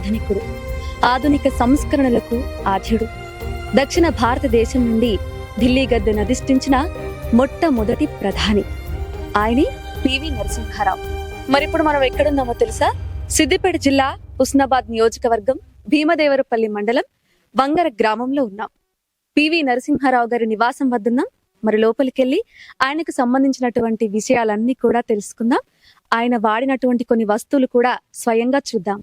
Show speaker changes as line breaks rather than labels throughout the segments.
ఆధునికుడు. ఆధునిక సంస్కరణలకు ఆధ్యుడు. దక్షిణ భారతదేశం నుండి ఢిల్లీ గద్దెను అధిష్ఠించిన మొట్టమొదటి ప్రధాని. ఆయనే పివి నరసింహారావు. మరిప్పుడు మనం ఎక్కడున్నామో తెలుసా? సిద్దిపేట జిల్లా హుస్నాబాద్ నియోజకవర్గం భీమదేవరపల్లి మండలం వంగర గ్రామంలో ఉన్నాం. పివి నరసింహారావు గారి నివాసం వద్దున్నాం. మరి లోపలికెళ్ళి ఆయనకు సంబంధించినటువంటి విషయాలన్నీ కూడా తెలుసుకుందాం. ఆయన వాడినటువంటి కొన్ని వస్తువులు కూడా స్వయంగా చూద్దాం.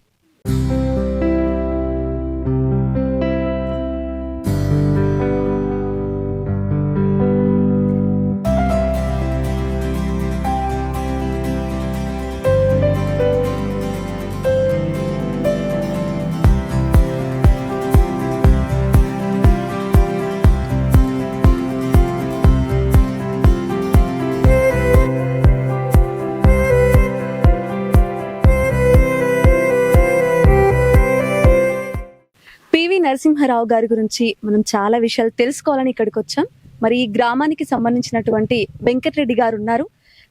నరసింహారావు గారి గురించి మనం చాలా విషయాలు తెలుసుకోవాలని ఇక్కడికి వచ్చాం. మరి ఈ గ్రామానికి సంబంధించినటువంటి వెంకటరెడ్డి గారు ఉన్నారు.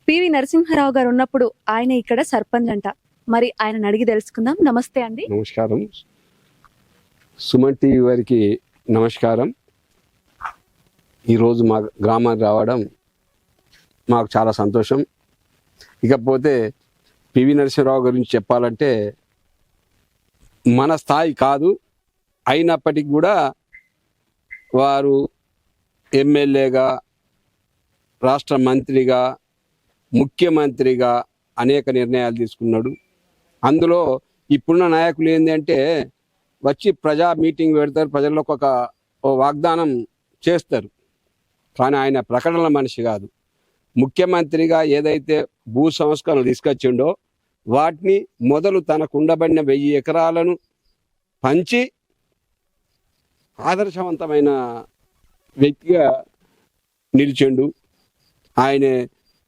పివి నరసింహారావు గారు ఉన్నప్పుడు ఆయన ఇక్కడ సర్పంచ్ అంట. మరి ఆయన అడిగి తెలుసుకుందాం. నమస్తే అండి.
నమస్కారం. సుమన్ టీవీ వారికి నమస్కారం. ఈరోజు మా గ్రామానికి రావడం మాకు చాలా సంతోషం. ఇకపోతే పివి నరసింహరావు గురించి చెప్పాలంటే మన స్థాయి కాదు. అయినప్పటికీ కూడా వారు ఎమ్మెల్యేగా రాష్ట్ర మంత్రిగా ముఖ్యమంత్రిగా అనేక నిర్ణయాలు తీసుకున్నాడు. అందులో ఇప్పుడున్న నాయకులు ఏంటంటే వచ్చి ప్రజా మీటింగ్ పెడతారు ప్రజలకు ఒక వాగ్దానం చేస్తారు. కానీ ఆయన ప్రకటనల మనిషి కాదు. ముఖ్యమంత్రిగా ఏదైతే భూ సంస్కరణలు తీసుకొచ్చిండో వాటిని మొదలు తనకు ఉండబడిన వెయ్యి ఎకరాలను పంచి ఆదర్శవంతమైన వ్యక్తిగా నిలిచిండు. ఆయన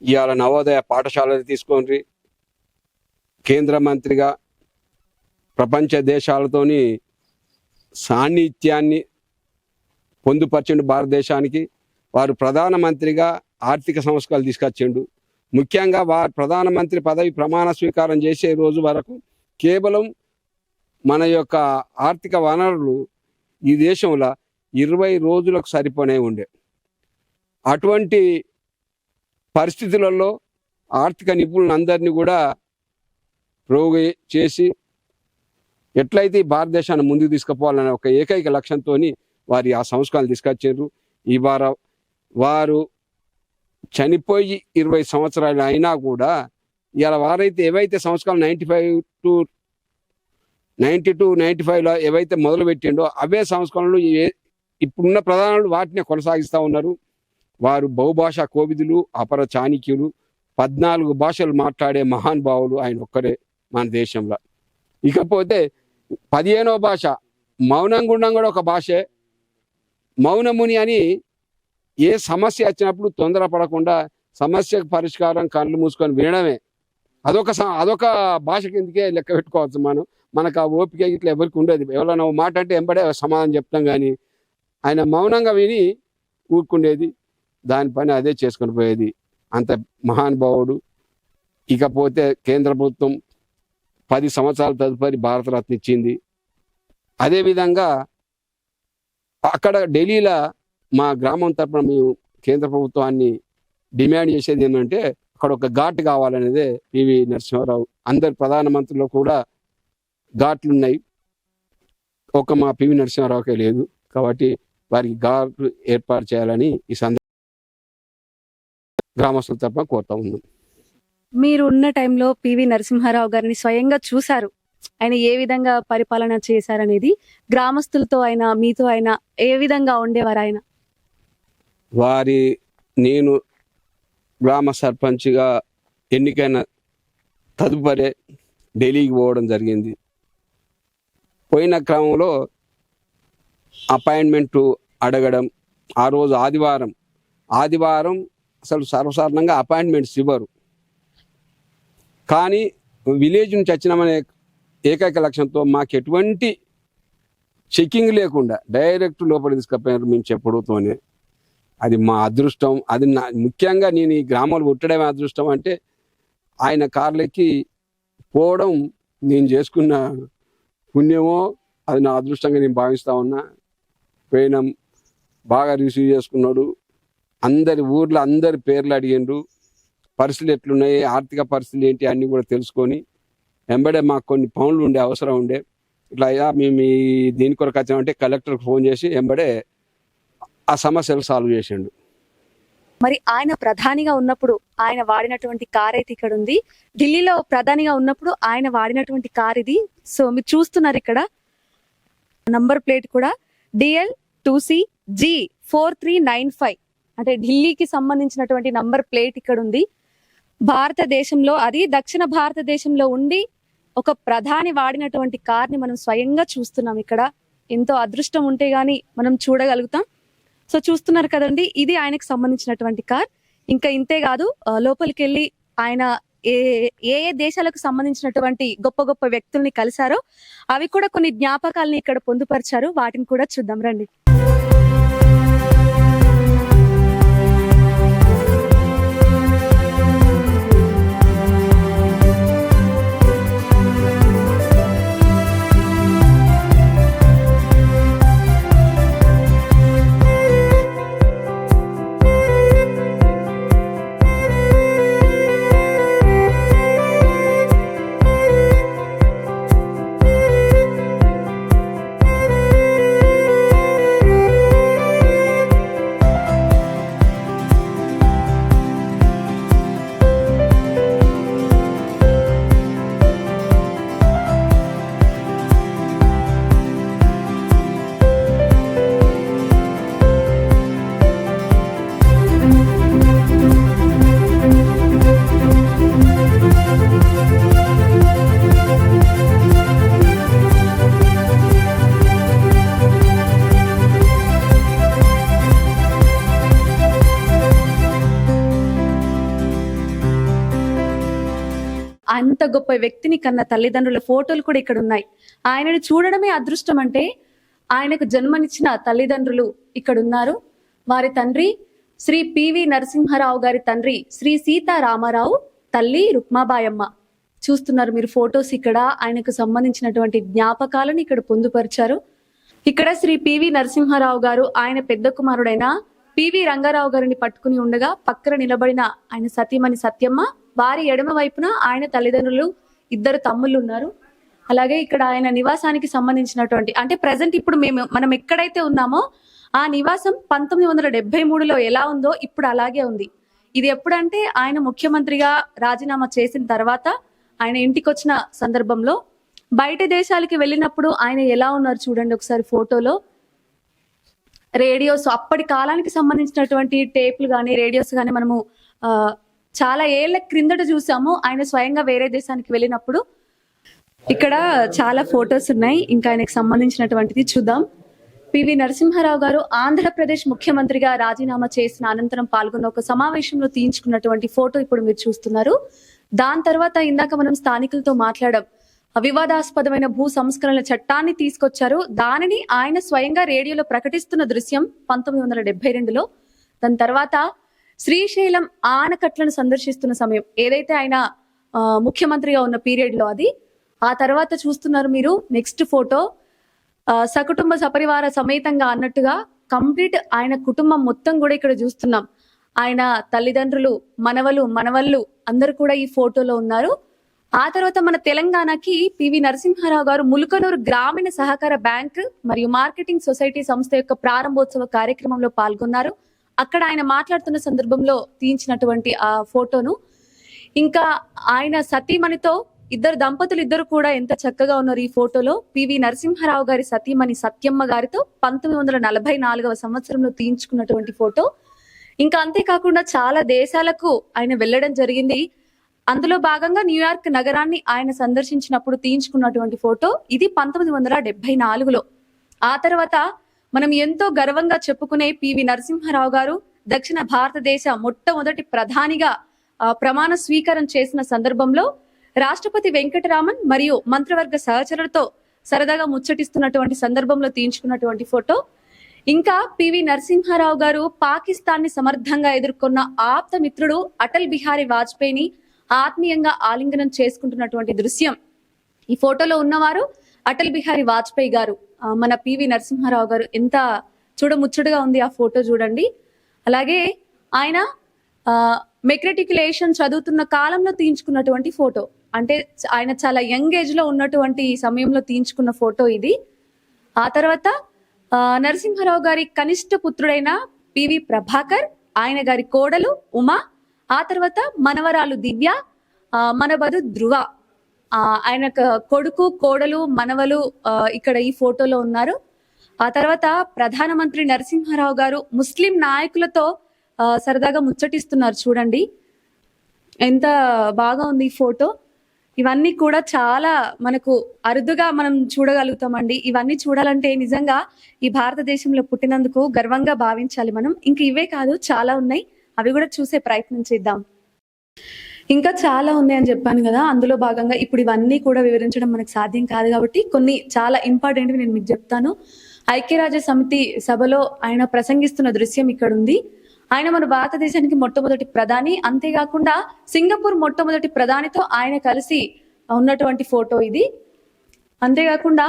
ఇవాళ నవోదయ పాఠశాలలు తీసుకొని కేంద్ర మంత్రిగా ప్రపంచ దేశాలతోని సాన్నిధ్యాన్ని పొందుపరచండు భారతదేశానికి. వారు ప్రధానమంత్రిగా ఆర్థిక సంస్కరణలు తీసుకొచ్చిండు. ముఖ్యంగా వారు ప్రధానమంత్రి పదవి ప్రమాణ స్వీకారం చేసే రోజు వరకు కేవలం మన యొక్క ఆర్థిక వనరులు ఈ దేశంలో ఇరవై రోజులకు సరిపోనే ఉండే. అటువంటి పరిస్థితులలో ఆర్థిక నిపుణులందరినీ కూడా ప్రోగు చేసి ఎట్లయితే ఈ భారతదేశాన్ని ముందుకు తీసుకుపోవాలనే ఒక ఏకైక లక్ష్యంతో వారి ఆ సంస్కరణలు తీసుకొచ్చారు. ఈ వార వారు చనిపోయి ఇరవై సంవత్సరాలు అయినా కూడా ఇలా వారైతే ఏవైతే సంస్కరణలు ninety five to ninety two ninety ఫైవ్లో ఏవైతే మొదలు పెట్టిండో అవే సంస్కరణలు ఏ- ఇప్పుడున్న ప్రధానులు వాటిని కొనసాగిస్తూ ఉన్నారు. వారు బహుభాషా కోవిదులు అపర చాణిక్యులు పద్నాలుగు భాషలు మాట్లాడే మహానుభావులు ఆయన ఒక్కరే మన దేశంలో. ఇకపోతే పదిహేనో భాష మౌనం గుండం కూడా ఒక భాషే. మౌనముని అని ఏ సమస్య వచ్చినప్పుడు తొందరపడకుండా సమస్యకు పరిష్కారం కళ్ళు మూసుకొని వినడమే. అదొక అదొక భాష కిందకే లెక్క పెట్టుకోవచ్చు మనం. మనకు ఆ ఓపిక ఇట్లా ఎవరికి ఉండదు. ఎవరైనా మాట అంటే ఎంబడే సమాధానం చెప్తాం కానీ ఆయన మౌనంగా విని ఊరుకుండేది దాని పని అదే చేసుకొని పోయేది. అంత మహానుభావుడు. ఇకపోతే కేంద్ర ప్రభుత్వం పది సంవత్సరాల తదుపరి భారతరత్న ఇచ్చింది. అదేవిధంగా అక్కడ ఢిల్లీలో మా గ్రామం తరపున మేము కేంద్ర ప్రభుత్వాన్ని డిమాండ్ చేసేది ఏంటంటే అక్కడ ఒక ఘాట్ కావాలనేదే పివి నరసింహారావు. అందరు ప్రధానమంత్రులు కూడా ఘాట్లు ఉన్నాయి. ఒక మా పివి నరసింహారావుకే లేదు. కాబట్టి వారికి ఘాట్లు ఏర్పాటు చేయాలని ఈ సందర్భంగా గ్రామస్తుల తరపున కోరుతా ఉన్నాం.
మీరు ఉన్న టైంలో పివి నరసింహారావు గారిని స్వయంగా చూశారు. ఆయన ఏ విధంగా పరిపాలన చేశారనేది గ్రామస్తులతో ఆయన మీతో ఆయన ఏ విధంగా ఉండేవారు ఆయన?
వారి నేను గ్రామ సర్పంచ్గా ఎన్నికైన తదుపరి ఢిల్లీకి పోవడం జరిగింది. పోయిన క్రమంలో అపాయింట్మెంట్ అడగడం ఆ రోజు ఆదివారం ఆదివారం అసలు సర్వసాధారణంగా అపాయింట్మెంట్స్ ఇవ్వరు. కానీ విలేజ్ నుంచి వచ్చినామనే ఏకైక లక్ష్యంతో మాకు ఎటువంటి చెకింగ్ లేకుండా డైరెక్ట్ లోపల తీసుకుపోయారు మేము చెప్పడంతోనే. అది మా అదృష్టం. అది నా ముఖ్యంగా నేను ఈ గ్రామాలు పుట్టడమే అదృష్టం అంటే ఆయన కార్లకి పోవడం నేను చేసుకున్న పుణ్యమో అది నా అదృష్టంగా నేను భావిస్తా ఉన్నా. పోయినాం బాగా రిసీవ్ చేసుకున్నాడు. అందరి ఊర్లో అందరి పేర్లు అడిగిండ్రు. పరిస్థితులు ఎట్లున్నాయి ఆర్థిక పరిస్థితులు ఏంటి అన్నీ కూడా తెలుసుకొని వెంబడే మాకు కొన్ని పనులు ఉండే అవసరం ఉండే. ఇట్లా అయ్యా మేము దీని కొరకు వచ్చామంటే కలెక్టర్కి ఫోన్ చేసి వెంబడే ఆ సమస్యలు సాల్వ్ చేసిండు.
మరి ఆయన ప్రధానిగా ఉన్నప్పుడు ఆయన వాడినటువంటి కార్ అయితే ఇక్కడ ఉంది ఢిల్లీలో ప్రధానిగా ఉన్నప్పుడు ఆయన వాడినటువంటి కార్ ఇది సో మీరు చూస్తున్నారు ఇక్కడ. నంబర్ ప్లేట్ కూడా DL two C G four three nine five. అంటే ఢిల్లీకి సంబంధించినటువంటి నంబర్ ప్లేట్ ఇక్కడ ఉంది భారతదేశంలో అది దక్షిణ భారతదేశంలో ఉండి ఒక ప్రధాని వాడినటువంటి కార్ని మనం స్వయంగా చూస్తున్నాం ఇక్కడ. ఎంతో అదృష్టం ఉంటే గాని మనం చూడగలుగుతాం. సో చూస్తున్నారు కదండి ఇది ఆయనకు సంబంధించినటువంటి కార్. ఇంకా ఇంతే కాదు లోపలికి వెళ్ళి ఆయన ఏ ఏ ఏ దేశాలకు సంబంధించినటువంటి గొప్ప గొప్ప వ్యక్తుల్ని కలిశారో అవి కూడా కొన్ని జ్ఞాపకాలని ఇక్కడ పొందుపరిచారు. వాటిని కూడా చూద్దాం రండి. గొప్ప వ్యక్తిని కన్న తల్లిదండ్రుల ఫోటోలు కూడా ఇక్కడ ఉన్నాయి. ఆయనను చూడడమే అదృష్టం అంటే ఆయనకు జన్మనిచ్చిన తల్లిదండ్రులు ఇక్కడ ఉన్నారు వారి తండ్రి శ్రీ పివి నరసింహారావు గారి తండ్రి శ్రీ సీతారామారావు తల్లి రుక్మాబాయమ్మ. చూస్తున్నారు మీరు ఫొటోస్ ఇక్కడ. ఆయనకు సంబంధించినటువంటి జ్ఞాపకాలను ఇక్కడ పొందుపరిచారు. ఇక్కడ శ్రీ పివి నరసింహారావు గారు ఆయన పెద్ద కుమారుడైన పివి రంగారావు గారిని పట్టుకుని ఉండగా పక్కన నిలబడిన ఆయన సతీమణి సత్యమ్మ వారి ఎడమ వైపున ఆయన తల్లిదండ్రులు ఇద్దరు తమ్ముళ్ళు ఉన్నారు అలాగే ఇక్కడ ఆయన నివాసానికి సంబంధించినటువంటి అంటే ప్రజెంట్ ఇప్పుడు మేము మనం ఎక్కడైతే ఉన్నామో ఆ నివాసం పంతొమ్మిది వందల డెబ్బై మూడులో ఎలా ఉందో ఇప్పుడు అలాగే ఉంది. ఇది ఎప్పుడంటే ఆయన ముఖ్యమంత్రిగా రాజీనామా చేసిన తర్వాత ఆయన ఇంటికి వచ్చిన సందర్భంలో బయట దేశాలకి వెళ్ళినప్పుడు ఆయన ఎలా ఉన్నారు చూడండి ఒకసారి ఫోటోలో. రేడియోస్ అప్పటి కాలానికి సంబంధించినటువంటి టేపులు కానీ రేడియోస్ కానీ మనము చాలా ఏళ్ళ క్రిందట చూసాము. ఆయన స్వయంగా వేరే దేశానికి వెళ్ళినప్పుడు ఇక్కడ చాలా ఫొటోస్ ఉన్నాయి. ఇంకా ఆయనకు సంబంధించినటువంటిది చూద్దాం. పివి నరసింహారావు గారు ఆంధ్రప్రదేశ్ ముఖ్యమంత్రిగా రాజీనామా చేసిన అనంతరం పాల్గొన్న ఒక సమావేశంలో తీయించుకున్నటువంటి ఫోటో ఇప్పుడు మీరు చూస్తున్నారు. దాని తర్వాత ఇందాక మనం స్థానికులతో మాట్లాడాం. వివాదాస్పదమైన భూ సంస్కరణల చట్టాన్ని తీసుకొచ్చారు. దానిని ఆయన స్వయంగా రేడియోలో ప్రకటిస్తున్న దృశ్యం పంతొమ్మిది వందల డెబ్బై రెండులో. దాని తర్వాత శ్రీశైలం ఆనకట్లను సందర్శిస్తున్న సమయం. ఏదైతే ఆయన ముఖ్యమంత్రిగా ఉన్న పీరియడ్లో అది ఆ తర్వాత చూస్తున్నారు మీరు నెక్స్ట్ ఫోటో. సకుటుంబ సపరివార సమేతంగా అన్నట్టుగా కంప్లీట్ ఆయన కుటుంబం మొత్తం కూడా ఇక్కడ చూస్తున్నాం. ఆయన తల్లిదండ్రులు మనవలు మనవళ్ళు అందరూ కూడా ఈ ఫోటోలో ఉన్నారు. ఆ తర్వాత మన తెలంగాణకి పివి నరసింహారావు గారు ములుకనూరు గ్రామీణ సహకార బ్యాంక్ మరియు మార్కెటింగ్ సొసైటీ సంస్థ యొక్క ప్రారంభోత్సవ కార్యక్రమంలో పాల్గొన్నారు. అక్కడ ఆయన మాట్లాడుతున్న సందర్భంలో తీయించినటువంటి ఆ ఫోటోను. ఇంకా ఆయన సతీమణితో ఇద్దరు దంపతులు ఇద్దరు కూడా ఎంత చక్కగా ఉన్నారు ఈ ఫోటోలో. పివి నరసింహారావు గారి సతీమణి సత్యమ్మ గారితో పంతొమ్మిది వందల నలభై నాలుగవ సంవత్సరంలో తీయించుకున్నటువంటి ఫోటో. ఇంకా అంతేకాకుండా చాలా దేశాలకు ఆయన వెళ్ళడం జరిగింది. అందులో భాగంగా న్యూయార్క్ నగరాన్ని ఆయన సందర్శించినప్పుడు తీయించుకున్నటువంటి ఫోటో. ఇది పంతొమ్మిది వందల డెబ్బై నాలుగులో. ఆ తర్వాత మనం ఎంతో గర్వంగా చెప్పుకునే పివి నరసింహారావు గారు దక్షిణ భారతదేశ మొట్టమొదటి ప్రధానిగా ఆ, ప్రమాణ స్వీకారం చేసిన సందర్భంలో రాష్ట్రపతి వెంకటరామన్ మరియు మంత్రివర్గ సహచరులతో సరదాగా ముచ్చటిస్తున్నటువంటి సందర్భంలో తీయించుకున్నటువంటి ఫోటో. ఇంకా పివి నరసింహారావు గారు పాకిస్తాన్ని సమర్థంగా ఎదుర్కొన్న ఆప్త మిత్రుడు అటల్ బిహారీ వాజ్పేయిని ఆత్మీయంగా ఆలింగనం చేసుకుంటున్నటువంటి దృశ్యం. ఈ ఫోటోలో ఉన్నవారు అటల్ బిహారీ వాజ్పేయి గారు మన పివి నరసింహారావు గారు ఎంత చూడముచ్చటగా ఉంది ఆ ఫోటో చూడండి. అలాగే ఆయన మెక్రెటిక్యులేషన్ చదువుతున్న కాలంలో తీయించుకున్నటువంటి ఫోటో. అంటే ఆయన చాలా యంగ్ ఏజ్లో ఉన్నటువంటి సమయంలో తీయించుకున్న ఫోటో ఇది. ఆ తర్వాత నరసింహారావు గారి కనిష్ట పుత్రుడైన పివి ప్రభాకర్ ఆయన గారి కోడలు ఉమా ఆ తర్వాత మనవరాలు దివ్య మనబదు ధృవ ధ్రువ. ఆయన కొడుకు కోడలు మనవలు ఆ, ఇక్కడ ఈ ఫోటోలో ఉన్నారు. ఆ తర్వాత ప్రధానమంత్రి నరసింహారావు గారు ముస్లిం నాయకులతో ఆ, సరదాగా ముచ్చటిస్తున్నారు చూడండి. ఎంత బాగా ఉంది ఈ ఫోటో. ఇవన్నీ కూడా చాలా మనకు అరుదుగా మనం చూడగలుగుతామండి. ఇవన్నీ చూడాలంటే నిజంగా ఈ భారతదేశంలో పుట్టినందుకు గర్వంగా భావించాలి మనం. ఇంక ఇవే కాదు చాలా ఉన్నాయి. అవి కూడా చూసే ప్రయత్నం చేద్దాం. ఇంకా చాలా ఉన్నాయని చెప్పాను కదా అందులో భాగంగా ఇప్పుడు ఇవన్నీ కూడా వివరించడం మనకు సాధ్యం కాదు కాబట్టి కొన్ని చాలా ఇంపార్టెంట్ నేను మీకు చెప్తాను. ఐక్యరాజ్య సమితి సభలో ఆయన ప్రసంగిస్తున్న దృశ్యం ఇక్కడ ఉంది ఆయన మన భారతదేశానికి మొట్టమొదటి ప్రధాని. అంతేకాకుండా సింగపూర్ మొట్టమొదటి ప్రధానితో ఆయన కలిసి ఉన్నటువంటి ఫోటో ఇది. అంతేకాకుండా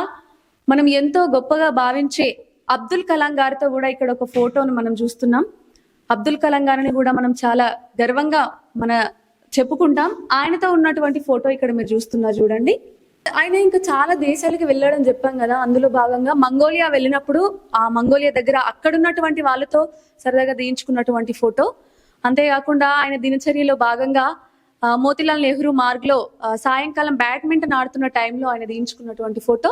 మనం ఎంతో గొప్పగా భావించే అబ్దుల్ కలాం గారితో కూడా ఇక్కడ ఒక ఫోటోను మనం చూస్తున్నాం. అబ్దుల్ కలాం గారిని కూడా మనం చాలా గర్వంగా మన చెప్పుకుంటాం. ఆయనతో ఉన్నటువంటి ఫోటో ఇక్కడ మీరు చూస్తున్నారు చూడండి. ఆయన ఇంకా చాలా దేశాలకు వెళ్ళడం చెప్పాం కదా అందులో భాగంగా మంగోలియా వెళ్ళినప్పుడు ఆ మంగోలియా దగ్గర అక్కడున్నటువంటి వాళ్ళతో సరదాగా తీయించుకున్నటువంటి ఫోటో. అంతేకాకుండా ఆయన దినచర్యలో భాగంగా మోతిలాల్ నెహ్రూ మార్గ్లో సాయంకాలం బ్యాడ్మింటన్ ఆడుతున్న టైంలో ఆయన తీయించుకున్నటువంటి ఫోటో.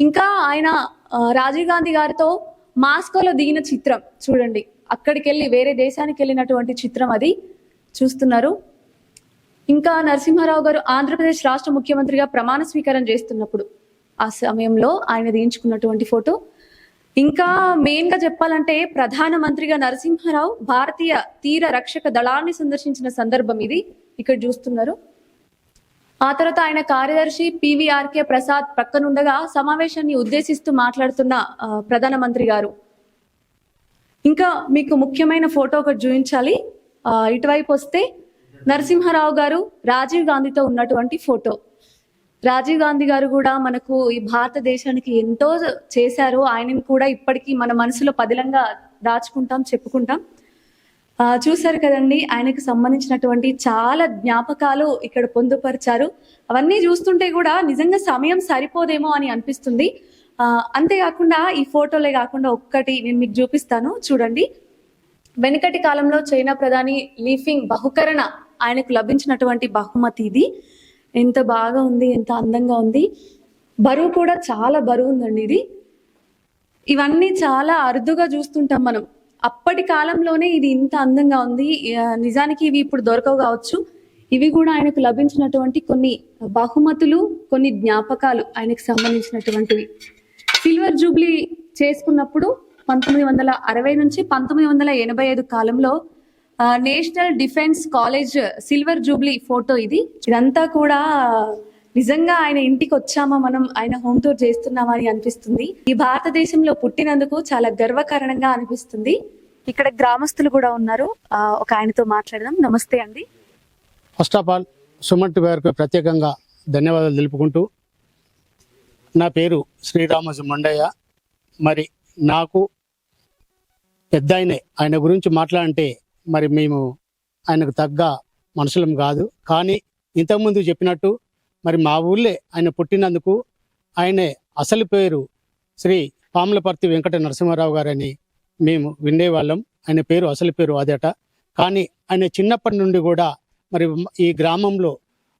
ఇంకా ఆయన రాజీవ్ గాంధీ గారితో మాస్కోలో దిగిన చిత్రం చూడండి. అక్కడికి వెళ్ళి వేరే దేశానికి వెళ్ళినటువంటి చిత్రం అది. చూస్తున్నారు. ఇంకా నరసింహారావు గారు ఆంధ్రప్రదేశ్ రాష్ట్ర ముఖ్యమంత్రిగా ప్రమాణ స్వీకారం చేస్తున్నప్పుడు ఆ సమయంలో ఆయన దించుకున్నటువంటి ఫోటో. ఇంకా మెయిన్గా చెప్పాలంటే ప్రధానమంత్రిగా నరసింహారావు భారతీయ తీర రక్షక దళాన్ని సందర్శించిన సందర్భం ఇది. ఇక్కడ చూస్తున్నారు. ఆ తర్వాత ఆయన కార్యదర్శి పివిఆర్కే ప్రసాద్ పక్కనుండగా సమావేశాన్ని ఉద్దేశిస్తూ మాట్లాడుతున్న ప్రధానమంత్రి గారు. ఇంకా మీకు ముఖ్యమైన ఫోటో ఒకటి చూపించాలి. ఇటువైపు వస్తే నరసింహారావు గారు రాజీవ్ గాంధీతో ఉన్నటువంటి ఫోటో. రాజీవ్ గాంధీ గారు కూడా మనకు ఈ భారతదేశానికి ఎంతో చేశారు. ఆయనను కూడా ఇప్పటికీ మన మనసులో పదిలంగా దాచుకుంటాం చెప్పుకుంటాం. చూశారు కదండి ఆయనకు సంబంధించినటువంటి చాలా జ్ఞాపకాలు ఇక్కడ పొందుపరిచారు. అవన్నీ చూస్తుంటే కూడా నిజంగా సమయం సరిపోదేమో అని అనిపిస్తుంది. అంతేకాకుండా ఈ ఫోటోలే కాకుండా ఒక్కటి నేను మీకు చూపిస్తాను. చూడండి. వెనుకటి కాలంలో చైనా ప్రధాని లీఫింగ్ బహుకరణ ఆయనకు లభించినటువంటి బహుమతి ఇది. ఎంత బాగా ఉంది ఎంత అందంగా ఉంది. బరువు కూడా చాలా బరువు ఉందండి ఇది. ఇవన్నీ చాలా అరుదుగా చూస్తుంటాం మనం. అప్పటి కాలంలోనే ఇది ఇంత అందంగా ఉంది. నిజానికి ఇవి ఇప్పుడు దొరకవు కావచ్చు. ఇవి కూడా ఆయనకు లభించినటువంటి కొన్ని బహుమతులు కొన్ని జ్ఞాపకాలు ఆయనకు సంబంధించినటువంటివి. సిల్వర్ జూబ్లీ చేసుకున్నప్పుడు పంతొమ్మిది వందల అరవై నుంచి పంతొమ్మిది వందల ఎనభై ఐదు కాలంలో national defence college silver jubilee photo ఇది. ఇదంతా కూడా నిజంగా ఆయన ఇంటికి వచ్చామా మనం ఆయన హోమ్ టూర్ చేస్తున్నామా అని అనిపిస్తుంది. ఈ భారతదేశంలో పుట్టినందుకు చాలా గర్వకారణంగా అనిపిస్తుంది. ఇక్కడ గ్రామస్తులు కూడా ఉన్నారు. ఒక ఆయనతో మాట్లాడదాం. నమస్తే అండి.
ఫస్ట్ ఆఫ్ ఆల్ సుమన్ గారికి ప్రత్యేకంగా ధన్యవాదాలు తెలుపుకుంటూ నా పేరు శ్రీరామజు మండయ్య. మరి నాకు పెద్ద ఆయనే ఆయన గురించి మాట్లాడంటే మరి మేము ఆయనకు తగ్గ మనుషులం కాదు. కానీ ఇంతకుముందు చెప్పినట్టు మరి మా ఊళ్ళే ఆయన పుట్టినందుకు ఆయనే అసలు పేరు శ్రీ పాములపర్తి వెంకట నరసింహారావు గారని మేము వినేవాళ్ళం. ఆయన పేరు అసలు పేరు అదేట. కానీ ఆయన చిన్నప్పటి నుండి కూడా మరి ఈ గ్రామంలో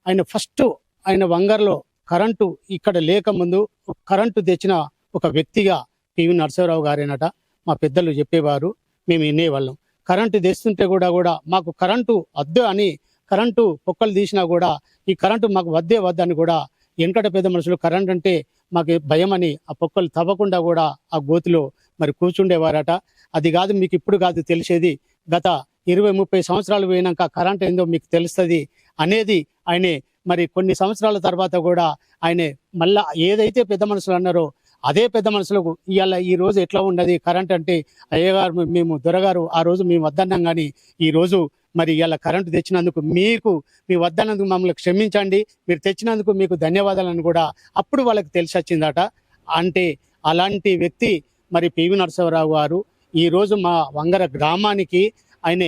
ఆయన ఫస్ట్ ఆయన వంగర్లో కరెంటు ఇక్కడ లేకముందు కరెంటు తెచ్చిన ఒక వ్యక్తిగా పివి నరసింహరావు గారేనట. మా పెద్దలు చెప్పేవారు మేము వినేవాళ్ళం. కరెంటు తెస్తుంటే కూడా కూడా మాకు కరెంటు వద్దు అని కరెంటు పొక్కలు తీసినా కూడా ఈ కరెంటు మాకు వద్దే వద్దని కూడా వెనకట పెద్ద మనుషులు కరెంట్ అంటే మాకు భయం అని ఆ పొక్కలు తవ్వకుండా కూడా ఆ గోతిలో మరి కూర్చుండేవారట. అది కాదు మీకు ఇప్పుడు కాదు తెలిసేది. గత ఇరవై ముప్పై సంవత్సరాలు పోయినాక కరెంట్ ఏందో మీకు తెలుస్తుంది అనేది ఆయనే మరి కొన్ని సంవత్సరాల తర్వాత కూడా ఆయనే మళ్ళా ఏదైతే పెద్ద మనుషులు అన్నారో అదే పెద్ద మనుషులకు ఇవాళ ఈ రోజు ఎట్లా ఉన్నది కరెంట్ అంటే అయ్యగారు మేము దొరగారు ఆ రోజు మేము వద్దన్నాం కానీ ఈ రోజు మరి ఇవాళ కరెంటు తెచ్చినందుకు మీకు మీ వద్దన్నందుకు మమ్మల్ని క్షమించండి. మీరు తెచ్చినందుకు మీకు ధన్యవాదాలని కూడా అప్పుడు వాళ్ళకి తెలిసి వచ్చిందట. అంటే అలాంటి వ్యక్తి మరి పివి నరసింహరావు గారు ఈరోజు మా వంగర గ్రామానికి ఆయన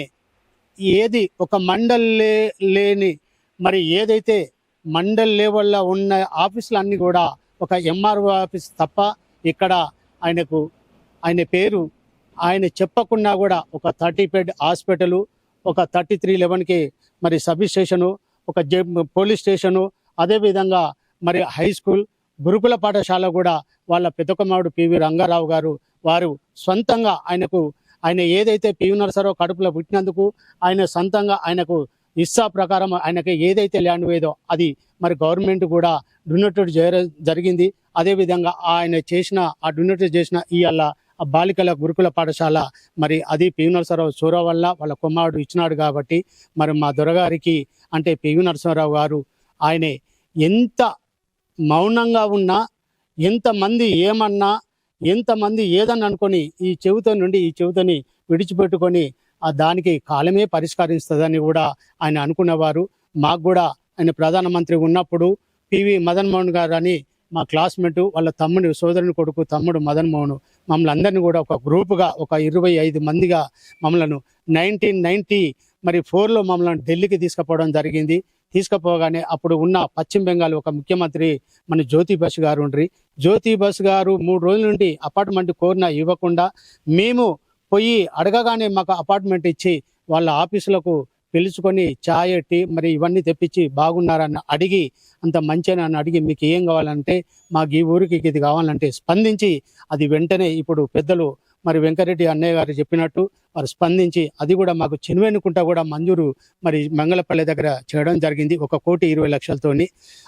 ఏది ఒక మండల్ లేని మరి ఏదైతే మండల్ లెవెల్లో ఉన్న ఆఫీసులన్నీ కూడా ఒక ఎంఆర్ఓ ఆఫీస్ తప్ప ఇక్కడ ఆయనకు ఆయన పేరు ఆయన చెప్పకుండా కూడా ఒక థర్టీ బెడ్ హాస్పిటలు ఒక థర్టీ త్రీ లెవెన్కి మరి సబ్ స్టేషను ఒక జె పోలీస్ స్టేషను అదేవిధంగా మరి హై స్కూల్ గురుకుల పాఠశాల కూడా వాళ్ళ పెద్దకుమారుడు పివి రంగారావు గారు వారు సొంతంగా ఆయనకు ఆయన ఏదైతే పివి నరసరావు కడుపులో పుట్టినందుకు ఆయన సొంతంగా ఆయనకు ఇస్సా ప్రకారం ఆయనకి ఏదైతే ల్యాండ్ వేదో అది మరి గవర్నమెంట్ కూడా డొనేటెడ్ చేయడం జరిగింది. అదేవిధంగా ఆయన చేసిన ఆ డొనేటెడ్ చేసిన ఇవాళ ఆ బాలికల గురుకుల పాఠశాల మరి అది పివి నరసింహరావు చూర వల్ల వాళ్ళ కుమారుడు ఇచ్చినాడు కాబట్టి మరి మా దొరగారికి అంటే పివి నరసింహరావు గారు ఆయన ఎంత మౌనంగా ఉన్నా ఎంతమంది ఏమన్నా ఎంతమంది ఏదని అనుకొని ఈ చెవితో నుండి ఈ చెవితోని విడిచిపెట్టుకొని దానికి కాలమే పరిష్కరిస్తుందని కూడా ఆయన అనుకునేవారు మాకు కూడా ఆయన ప్రధానమంత్రి ఉన్నప్పుడు పివి మదన్ మోహన్ గారు అని మా క్లాస్మేట్ వాళ్ళ తమ్ముడు సోదరుని కొడుకు తమ్ముడు మదన్ మోహన్ మమ్మల్ని అందరినీ కూడా ఒక గ్రూపుగా ఒక ఇరవై ఐదు మందిగా మమ్మల్ని నైన్టీన్ నైన్టీ మరి ఫోర్లో మమ్మల్ని ఢిల్లీకి తీసుకుపోవడం జరిగింది. తీసుకుపోగానే అప్పుడు ఉన్న పశ్చిమ బెంగాల్ ఒక ముఖ్యమంత్రి మన జ్యోతి బస్ గారు ఉండ్రి. జ్యోతి బస్ గారు మూడు రోజుల నుండి అపార్ట్మెంట్ కోరిన ఇవ్వకుండా మేము పోయి అడగగానే మాకు అపార్ట్మెంట్ ఇచ్చి వాళ్ళ ఆఫీసులకు పిలుచుకొని ఛాయ్ టీ మరి ఇవన్నీ తెప్పించి బాగున్నారని అడిగి అంత మంచిగా అని అడిగి మీకు ఏం కావాలంటే మాకు ఈ ఊరికి ఇది కావాలంటే స్పందించి అది వెంటనే ఇప్పుడు పెద్దలు మరి వెంకరెడ్డి అన్నయ్య గారు చెప్పినట్టు వారు స్పందించి అది కూడా మాకు చినువెనుకుంట కూడా మంజూరు మరి మంగళపల్లి దగ్గర చేయడం జరిగింది. ఒక కోటి ఇరవై లక్షలతోని.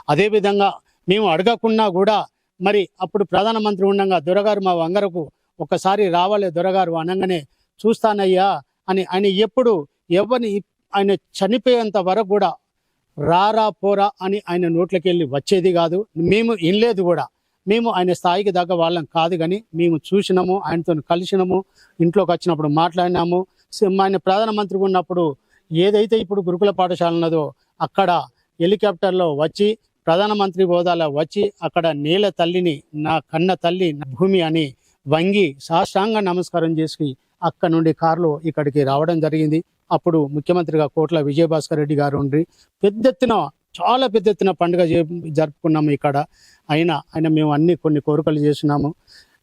అదేవిధంగా మేము అడగకున్నా కూడా మరి అప్పుడు ప్రధానమంత్రి ఉండగా దొరగారు మా వంగరకు ఒకసారి రావాలి దొరగారు అనగానే చూస్తానయ్యా అని ఆయన ఎప్పుడు ఎవరిని ఆయన చనిపోయేంత వరకు కూడా రారా పోరా అని ఆయన నోట్లోకి వెళ్ళి వచ్చేది కాదు. మేము వినలేదు కూడా. మేము ఆయన స్థాయికి తగ్గ వాళ్ళం కాదు కానీ మేము చూసినాము ఆయనతో కలిసినాము ఇంట్లోకి వచ్చినప్పుడు మాట్లాడినాము. ఆయన ప్రధానమంత్రి ఉన్నప్పుడు ఏదైతే ఇప్పుడు గురుకుల పాఠశాల ఉన్నదో అక్కడ హెలికాప్టర్లో వచ్చి ప్రధానమంత్రి హోదాలో వచ్చి అక్కడ నేల తల్లిని నా కన్న తల్లి నా భూమి అని వంగి సాష్టాంగ నమస్కారం చేసి అక్కడ నుండి కారులో ఇక్కడికి రావడం జరిగింది. అప్పుడు ముఖ్యమంత్రిగా కోట్ల విజయభాస్కర్ రెడ్డి గారు ఉండి పెద్ద ఎత్తున చాలా పెద్ద ఎత్తున పండుగ జరుపుకున్నాము ఇక్కడ. అయినా ఆయన మేము అన్ని కొన్ని కోరికలు చేసినాము.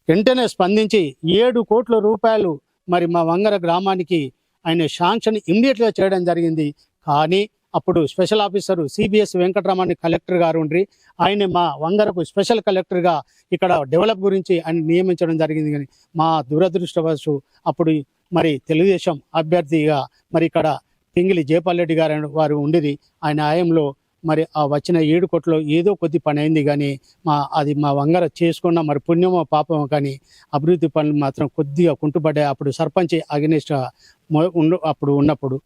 వెంటనే స్పందించి ఏడు కోట్ల రూపాయలు మరి మా వంగర గ్రామానికి ఆయన శాంక్షన్ ఇమ్మీడియట్గా చేయడం జరిగింది. కానీ అప్పుడు special officer CBS Venkataramani collector garu ఉండ్రి ఆయన మా వంగరకు స్పెషల్ కలెక్టర్గా ఇక్కడ డెవలప్ గురించి ఆయన నియమించడం జరిగింది కానీ మా దురదృష్టవశు అప్పుడు మరి తెలుగుదేశం అభ్యర్థిగా మరి ఇక్కడ పింగిలి జయపాల్రెడ్డి గారు వారు ఉండిది. ఆయన ఆయంలో మరి ఆ వచ్చిన ఏడు కోట్లో ఏదో కొద్ది పని అయింది కానీ మా అది మా వంగర చేసుకున్న మరి పుణ్యమో పాపమో కానీ అభివృద్ధి పనులు మాత్రం కొద్దిగా కుంటుపడ్డాయి. అప్పుడు సర్పంచ్ అగనిస్ట్ అప్పుడు ఉన్నప్పుడు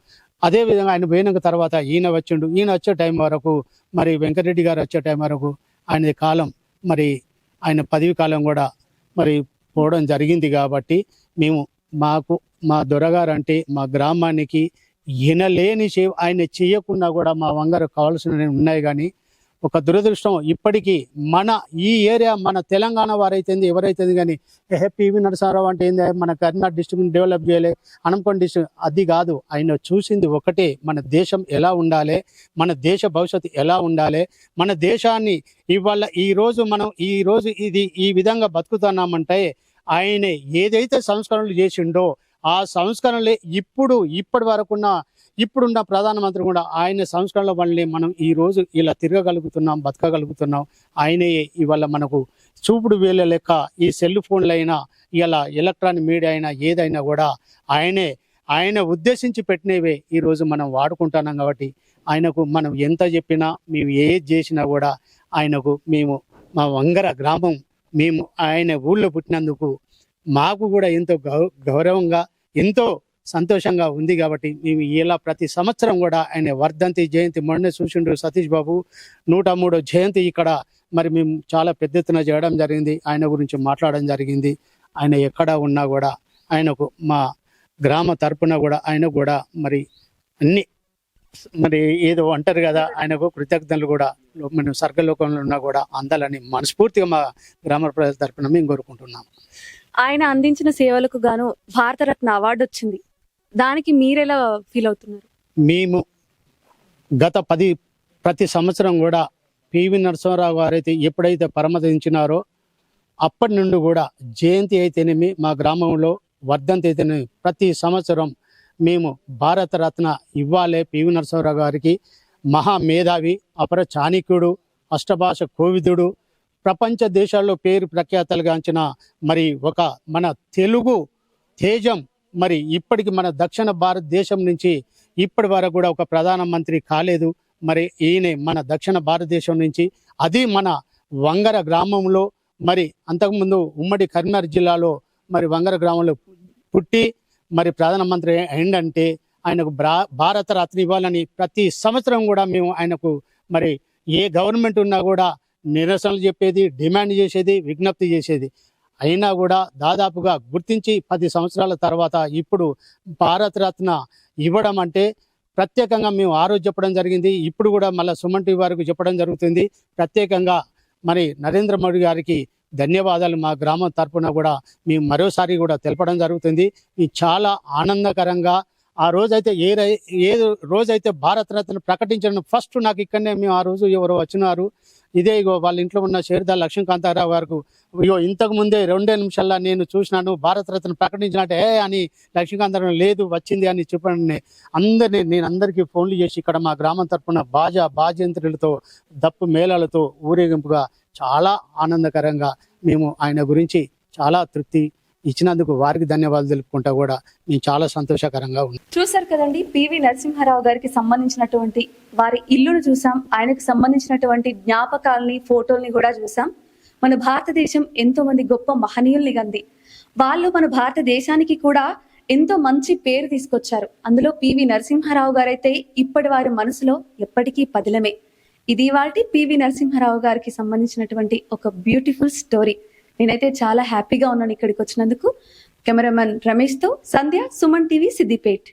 అదే విధంగా ఆయన పోయిన తర్వాత ఈయన వచ్చిండు. ఈయన వచ్చే టైం వరకు మరి వెంకటరెడ్డి గారు వచ్చే టైం వరకు ఆయన కాలం మరి ఆయన పదవి కాలం కూడా మరి పోవడం జరిగింది కాబట్టి మేము మాకు మా దొరగారు అంటే మా గ్రామానికి వినలేని సేవ ఆయన చేయకుండా కూడా మా వంగారు కావాల్సినవి ఉన్నాయి కానీ ఒక దురదృష్టం. ఇప్పటికీ మన ఈ ఏరియా మన తెలంగాణ వారైతేంది ఎవరైతే కానీ ఏ పివి నరసారావు అంటే ఏంది మన కర్ణాటక డిస్ట్రిక్ట్ డెవలప్ చేయలే. అనంకొండ డిస్ట్రిక్ట్ అది కాదు ఆయన చూసింది ఒకటే మన దేశం ఎలా ఉండాలి మన దేశ భవిష్యత్తు ఎలా ఉండాలి మన దేశాన్ని ఇవాళ ఈరోజు మనం ఈరోజు ఇది ఈ విధంగా బతుకుతున్నామంటే ఆయన ఏదైతే సంస్కరణలు చేసిండో ఆ సంస్కరణలే ఇప్పుడు ఇప్పటి వరకున్న ఇప్పుడున్న ప్రధానమంత్రి కూడా ఆయన సంస్కరణల వల్లే మనం ఈ రోజు ఇలా తిరగగలుగుతున్నాం బతకగలుగుతున్నాం. ఆయనే ఇవాళ మనకు చూపుడు వేల లెక్క ఈ సెల్ ఫోన్లైనా ఇలా ఎలక్ట్రానిక్ మీడియా అయినా ఏదైనా కూడా ఆయనే ఆయన ఉద్దేశించి పెట్టినవే ఈరోజు మనం వాడుకుంటున్నాం కాబట్టి ఆయనకు మనం ఎంత చెప్పినా మేము ఏది చేసినా కూడా ఆయనకు మేము మా వంగర గ్రామం మేము ఆయన ఊళ్ళో పుట్టినందుకు మాకు కూడా ఎంతో గౌ గౌరవంగా ఎంతో సంతోషంగా ఉంది కాబట్టి మేము ఇలా ప్రతి సంవత్సరం కూడా ఆయన వర్ధంతి జయంతి మొన్నే చూసిండ్రు సతీష్ బాబు. నూట మూడో జయంతి ఇక్కడ మరి మేము చాలా పెద్ద ఎత్తున చేయడం జరిగింది. ఆయన గురించి మాట్లాడడం జరిగింది. ఆయన ఎక్కడ ఉన్నా కూడా ఆయనకు మా గ్రామ తరపున కూడా ఆయన కూడా మరి అన్ని మరి ఏదో అంటారు కదా ఆయనకు కృతజ్ఞతలు కూడా మనం స్వర్గలోకంలో ఉన్నా కూడా అందాలని మనస్ఫూర్తిగా మా గ్రామ ప్రజల తరపున మేము కోరుకుంటున్నాం.
ఆయన అందించిన సేవలకు గాను భారతరత్న అవార్డు వచ్చింది. దానికి మీరెలా ఫీల్ అవుతున్నారు?
మేము గత పది ప్రతి సంవత్సరం కూడా పివి నరసింహారావు గారు అయితే ఎప్పుడైతే పరమతించినారో అప్పటి నుండి కూడా జయంతి అయితేనేమి మా గ్రామంలో వర్ధంతి అయితేనేమి ప్రతి సంవత్సరం మేము భారతరత్న ఇవ్వాలే పివి నరసింహారావు గారికి. మహా మేధావి అపర చాణిక్యుడు అష్టభాష కోవిదుడు ప్రపంచ దేశాల్లో పేరు ప్రఖ్యాతలుగాంచిన మరి ఒక మన తెలుగు తేజం మరి ఇప్పటికి మన దక్షిణ భారతదేశం నుంచి ఇప్పటి వరకు కూడా ఒక ప్రధానమంత్రి కాలేదు. మరి ఈయన మన దక్షిణ భారతదేశం నుంచి అది మన వంగర గ్రామంలో మరి అంతకుముందు ఉమ్మడి కరీంనగర్ జిల్లాలో మరి వంగర గ్రామంలో పుట్టి మరి ప్రధానమంత్రి ఏంటంటే ఆయనకు బ్రా భారత రత్న ఇవ్వాలని ప్రతి సంవత్సరం కూడా మేము ఆయనకు మరి ఏ గవర్నమెంట్ ఉన్నా కూడా నిరసనలు చెప్పేది డిమాండ్ చేసేది విజ్ఞప్తి చేసేది. అయినా కూడా దాదాపుగా గుర్తించి పది సంవత్సరాల తర్వాత ఇప్పుడు భారతరత్న ఇవ్వడం అంటే ప్రత్యేకంగా మేము ఆ రోజు చెప్పడం జరిగింది. ఇప్పుడు కూడా మళ్ళీ సుమన్ టీవీ వారికి చెప్పడం జరుగుతుంది. ప్రత్యేకంగా మరి నరేంద్ర మోడీ గారికి ధన్యవాదాలు మా గ్రామం తరఫున కూడా మేము మరోసారి కూడా తెలపడం జరుగుతుంది. ఇది చాలా ఆనందకరంగా ఆ రోజైతే ఏ ఏ రోజైతే భారతరత్న ప్రకటించడం ఫస్ట్ నాకు ఇక్కడనే మేము ఆ రోజు ఎవరు వచ్చినారు. ఇదే ఇగో వాళ్ళ ఇంట్లో ఉన్న షేర్దార్ లక్ష్మీకాంతారావు గారు ఇగో ఇంతకు ముందే రెండే నిమిషాల్లో నేను చూసినాను భారతరత్న ప్రకటించినట్టే అని లక్ష్మీకాంతారావు లేదు వచ్చింది అని చెప్పండి అందరినీ నేను అందరికీ ఫోన్లు చేసి ఇక్కడ మా గ్రామం తరఫున బాజా బాజంత్రులతో దప్పు మేళాలతో ఊరేగింపుగా చాలా ఆనందకరంగా మేము ఆయన గురించి చాలా తృప్తి ఇచ్చినందుకు వారికి ధన్యవాదాలు తెలుపుకుంటా కూడా నేను చాలా సంతోషకరంగా ఉంది
చూశారు కదండి పివి నరసింహారావు గారికి సంబంధించినటువంటి వారి ఇల్లును చూసాం ఆయనకు సంబంధించినటువంటి జ్ఞాపకాలని ఫోటోల్ని కూడా చూసాం మన భారతదేశం ఎంతో మంది గొప్ప మహనీయుల్ని గంది వాళ్ళు మన భారతదేశానికి కూడా ఎంతో మంచి పేరు తీసుకొచ్చారు. అందులో పివి నరసింహారావు గారైతే ఇప్పటి వారి మనసులో ఎప్పటికీ పదిలమే. ఇది వాటి పివి నరసింహారావు గారికి సంబంధించినటువంటి ఒక బ్యూటిఫుల్ స్టోరీ. నేనైతే చాలా హ్యాపీగా ఉన్నాను ఇక్కడికి వచ్చినందుకు. కెమెరామెన్ రమేష్తో సంధ్య సుమన్ టీవీ సిద్దిపేట్.